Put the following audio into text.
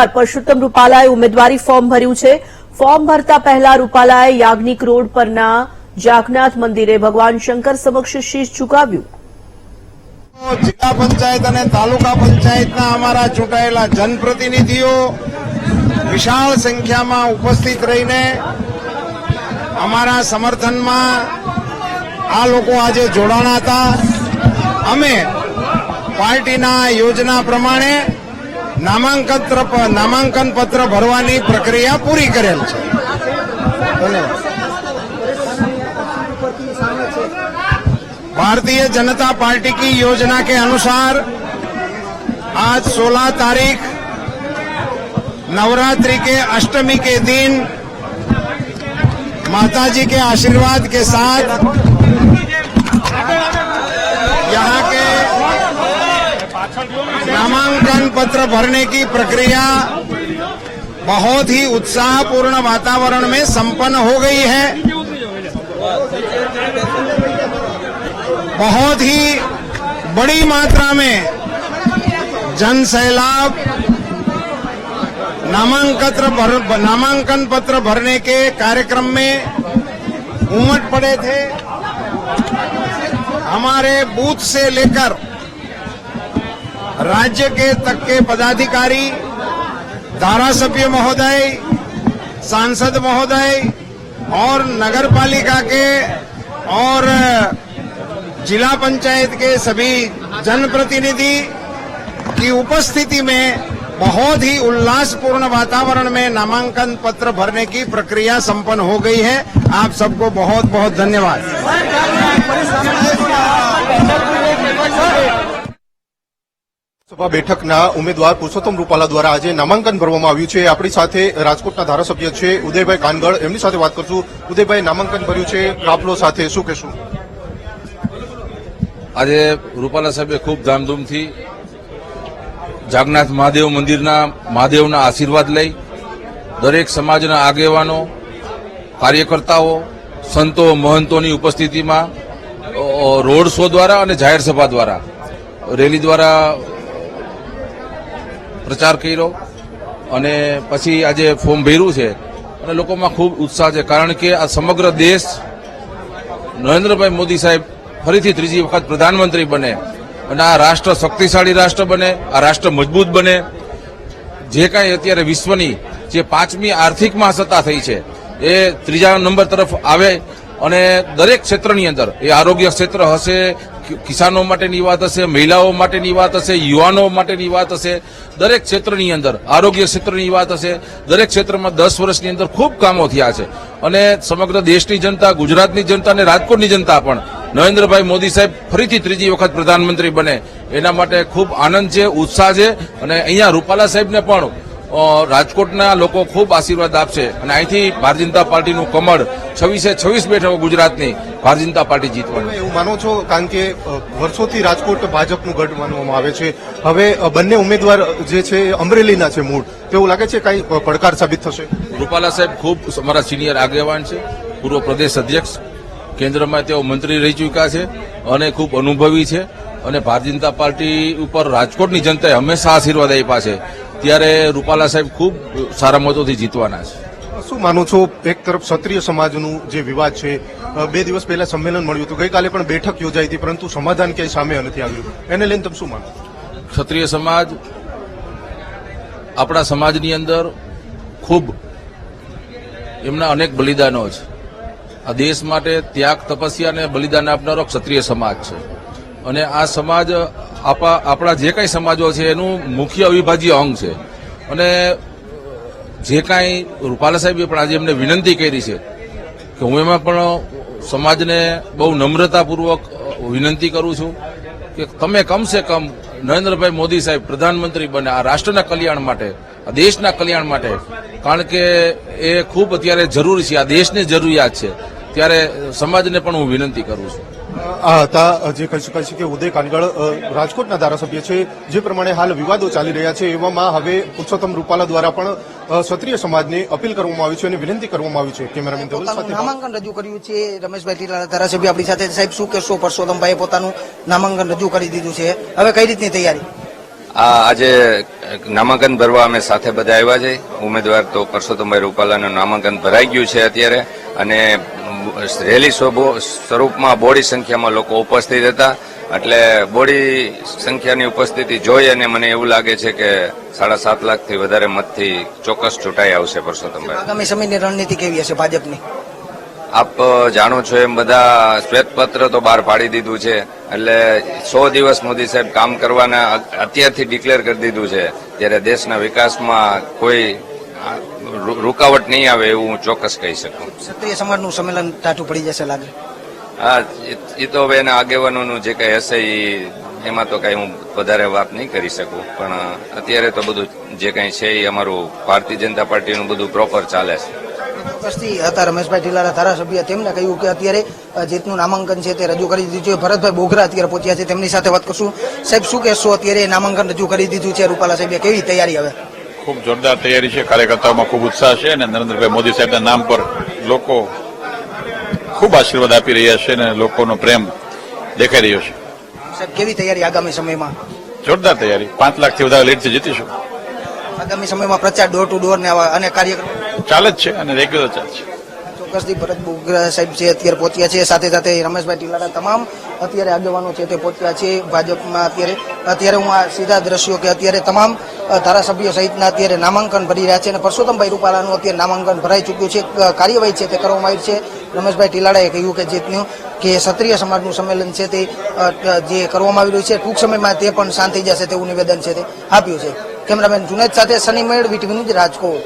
ઉમેદવાર પરષોત્તમ રૂપાલાએ ઉમેદવારી ફોર્મ ભર્યું છે. ફોર્મ ભરતા પહેલા રૂપાલાએ યાજ્ઞિક રોડ પરના જાગનાથ મંદિરે ભગવાન શંકર સમક્ષ શીશ ઝુકાવ્યું. જિલ્લા પંચાયત અને તાલુકા પંચાયતના અમારા ચૂંટાયેલા જનપ્રતિનિધિઓ વિશાળ સંખ્યામાં ઉપસ્થિત રહીને અમારા સમર્થનમાં આ લોકો આજે જોડાણા હતા. અમે પાર્ટીના યોજના પ્રમાણે નામાંકન ત્ર- નામાંકન પત્ર ભરવાની પ્રક્રિયા પૂરી કરેલ છે ધન્યવાદ भारतीय जनता पार्टी की योजना के अनुसार आज 16 तारीख नवरात्रि के अष्टमी के दिन माता जी के आशीर्वाद के साथ नामांकन पत्र भरने की प्रक्रिया बहुत ही उत्साहपूर्ण वातावरण में संपन्न हो गई है। बहुत ही बड़ी मात्रा में जन सैलाब नामांकन भर, नामांकन पत्र भरने के कार्यक्रम में उमट पड़े थे। हमारे बूथ से लेकर राज्य के तक के पदाधिकारी, धारासभ्य महोदय, सांसद महोदय और नगर पालिका के और, जिला पंचायत के सभी जनप्रतिनिधि की उपस्थिति में बहुत ही उल्लासपूर्ण वातावरण में नामांकन पत्र भरने की प्रक्रिया संपन्न हो गई है। आप सबको बहुत बहुत धन्यवाद। સભા બેઠકના ઉમેદવાર પુરુષોત્તમ રૂપાલા દ્વારા આજે નામાંકન ભરવામાં આવ્યું છે. આપણી સાથે રાજકોટના ધારાસભ્ય છે ઉદયભાઈ કાનગડ એમની સાથે વાત કરશું. ઉદયભાઈ, નામાંકન ભર્યું છે. કાફલો સાથે શું કહેશું? આજે રૂપાલા સાહેબે ખૂબ ધામધૂમથી જાગનાથ મહાદેવ મંદિરના મહાદેવના આશીર્વાદ લઈ દરેક સમાજના આગેવાનો, કાર્યકર્તાઓ, સંતો, મહંતોની ઉપસ્થિતિમાં રોડ શો દ્વારા અને જાહેર સભા દ્વારા, રેલી દ્વારા પ્રચાર કર્યો અને પછી આજે ફોર્મ ભર્યું છે. અને લોકોમાં ખૂબ ઉત્સાહ છે. કારણ કે આ સમગ્ર દેશ નરેન્દ્રભાઈ મોદી સાહેબ ફરીથી ત્રીજી વખત પ્રધાનમંત્રી બને અને આ રાષ્ટ્ર શક્તિશાળી રાષ્ટ્ર બને, આ રાષ્ટ્ર મજબૂત બને. જે કાંઈ અત્યારે વિશ્વની જે પાંચમી આર્થિક મહાસત્તા થઈ છે, એ ત્રીજા નંબર તરફ આવે અને દરેક ક્ષેત્રની અંદર, એ આરોગ્ય ક્ષેત્ર હશે કિસાનો માટેની વાત હશે, મહિલાઓ માટેની વાત હશે, યુવાનો માટેની વાત હશે. દરેક ક્ષેત્રની અંદર, આરોગ્ય ક્ષેત્રની વાત હશે. દરેક ક્ષેત્રમાં દસ વર્ષની અંદર ખૂબ કામો થયા છે. અને સમગ્ર દેશની જનતા, ગુજરાતની જનતા અને રાજકોટની જનતા પણ નરેન્દ્રભાઈ મોદી સાહેબ ફરીથી ત્રીજી વખત પ્રધાનમંત્રી બને. એના માટે ખૂબ આનંદ છે, ઉત્સાહ છે. અને અહીંયા રૂપાલા સાહેબને પણ રાજકોટના લોકો ખૂબ આશીર્વાદ આપશે. અને અહીંથી ભારતીય જનતા પાર્ટીનું કમળ છવ્વીસે છવ્વીસ બેઠકો ગુજરાતની ભારતીય જનતા પાર્ટી જીતવાની. એવું માનો છો? કારણ કે વર્ષોથી રાજકોટ ભાજપનું ગઢ માનવામાં આવે છે. હવે બંને ઉમેદવાર જે છે અમરેલીના છે મૂળ. તેવું લાગે છે કઈ પડકાર સાબિત થશે? રૂપાલા સાહેબ ખૂબ અમારા સિનિયર આગેવાન છે પૂર્વ પ્રદેશ અધ્યક્ષ. કેન્દ્રમાં તેઓ મંત્રી રહી ચૂક્યા છે અને ખૂબ અનુભવી છે. અને ભારતીય જનતા પાર્ટી ઉપર રાજકોટની જનતાએ હંમેશા આશીર્વાદ આપ્યા છે. ત્યારે રૂપાલા સાહેબ ખૂબ સારા મતોથી જીતવાના છે. શું માનો છો? એક તરફ ક્ષત્રિય સમાજનું જે વિવાદ છે બે દિવસ પહેલા સંમેલન મળ્યું હતું. ગઈકાલે પણ બેઠક યોજાઈ હતી પરંતુ સમાધાન ક્યાંય સામે નથી આવ્યું. એને લઈને તમે શું માનો ક્ષત્રિય સમાજ આપણા સમાજની અંદર ખૂબ એમના અનેક બલિદાનો છે. આ દેશ માટે ત્યાગ તપસ્યા અને બલિદાન આપનારો ક્ષત્રિય સમાજ છે. અને આ સમાજ આપા આપણા જે કાંઈ સમાજો છે, એનું મુખ્ય અવિભાજ્ય અંગ છે. અને જે કાંઈ રૂપાલા સાહેબે પણ આજે એમને વિનંતી કરી છે કે હું એમાં પણ સમાજને બહુ નમ્રતાપૂર્વક વિનંતી કરું છું કે તમે કમસે કમ નરેન્દ્રભાઈ મોદી સાહેબ પ્રધાનમંત્રી બને, આ રાષ્ટ્રના કલ્યાણ માટે, આ દેશના કલ્યાણ માટે. કારણ કે એ ખૂબ અત્યારે જરૂરી છે, આ દેશની જરૂરિયાત છે. ત્યારે સમાજને પણ હું વિનંતી કરું છું. આ હતા જે કહી શકાય છે કે ઉદય કાનગળ રાજકોટના ધારાસભ્ય છે. જે પ્રમાણે હાલ વિવાદો ચાલી રહ્યા છે એવામાં હવે પુરુષોત્તમ રૂપાલા દ્વારા પણ ક્ષત્રિય સમાજને અપીલ કરવામાં આવી છે અને વિનંતી કરવામાં આવી છે. કેમેરામેન ધવલ સાથે નામાંકન રજૂ કર્યું છે. રમેશભાઈ ટીલાલા ધારાસભ્ય આપણી સાથે સાહેબ શું કહેશો? પરસોત્તમભાઈએ પોતાનું નામાંકન રજૂ કરી દીધું છે. હવે કઈ રીતની તૈયારી? આ આજે નામાંકન ભરવા અમે સાથે બધા આવ્યા છે. ઉમેદવાર તો પરસોત્તમભાઈ રૂપાલાનું નામાંકન ભરાઈ ગયું છે અત્યારે. અને રેલી સ્વરૂપમાં બોડી સંખ્યામાં લોકો ઉપસ્થિત હતા. એટલે બોડી સંખ્યાની ઉપસ્થિતિ જોઈ અને મને એવું લાગે છે કે સાડા સાત લાખથી વધારે મતથી ચોક્કસ ચૂંટાઈ આવશે પરસોત્તમભાઈ. આગામી સમયની રણનીતિ કેવી હશે ભાજપની? આપ જાણો છો એમ બધા શ્વેતપત્ર તો બહાર પાડી દીધું છે. એટલે સો દિવસ મોદી સાહેબ કામ કરવાના અત્યારથી ડિક્લેર કરી દીધું છે. ત્યારે દેશના વિકાસમાં કોઈ રૂકાવટ નહીં આવે એવું હું ચોક્કસ કહી શકું. ક્ષત્રિય સમાજનું સંમેલન ટાટું પડી જશે લાગે. હા એ તો હવે એના આગેવાનોનું જે કંઈ હશે એ એમાં તો કઈ હું વધારે વાત નહીં કરી શકું. પણ અત્યારે તો બધું જે કઈ છે એ અમારું ભારતીય જનતા પાર્ટીનું બધું પ્રોપર ચાલે છે. ચોક્કસથી હતા રમેશભાઈ ઢીલારા ધારાસભ્ય. તેમને કહ્યું કે અત્યારે જીતનું નામાંકન છે તે રજૂ કરી દીધું છે. ભરતભાઈ બોગરા અત્યારે પહોંચ્યા છે. તેમની સાથે વાત કરશું. સાહેબ શું કહેશો? અત્યારે નામાંકન રજૂ કરી દીધું છે. રૂપાલા સાહેબે કેવી તૈયારી હવે? ખૂબ જોરદાર તૈયારી છે. કાર્યકર્તાઓમાં ખૂબ ઉત્સાહ છે અને નરેન્દ્રભાઈ મોદી સાહેબના નામ પર લોકો ખૂબ આશીર્વાદ આપી રહ્યા છે અને લોકોનો પ્રેમ દેખાઈ રહ્યો છે. સાહેબ કેવી તૈયારી આગામી સમયમાં? જોરદાર તૈયારી. પાંચ લાખથી વધારે લીડથી જીતીશું. આગામી સમયમાં પ્રચાર ડોર ટુ ડોર ને આવા અને કાર્યક્રમ ચાલે જ છે અને રેગ્યુલર ચાલે છે. ચોક્કસથી ભરત બોગરા સાહેબ છે અત્યારે પહોંચ્યા છે, સાથે સાથે રમેશભાઈ ટીલાડા તમામ અત્યારે આગેવાનો છે તે પહોંચ્યા છે ભાજપમાં અત્યારે. અત્યારે હું આ સીધા દ્રશ્યો કે અત્યારે તમામ ધારાસભ્યો સહિતના અત્યારે નામાંકન ભરી રહ્યા છે અને પરસોત્તમભાઈ રૂપાલાનું અત્યારે નામાંકન ભરાઈ ચૂક્યું છે. કાર્યવાહી છે તે કરવામાં આવી છે. રમેશભાઈ ટીલાડાએ કહ્યું કે જેનું કે ક્ષત્રિય સમાજનું સંમેલન છે તે જે કરવામાં આવી રહ્યું છે ટૂંક સમયમાં તે પણ શાંત થઈ જશે તેવું નિવેદન છે તે આપ્યું છે. કેમેરામેન જુનેદ સાથે સની મેળ વીટીવી ન્યૂઝ રાજકોટ.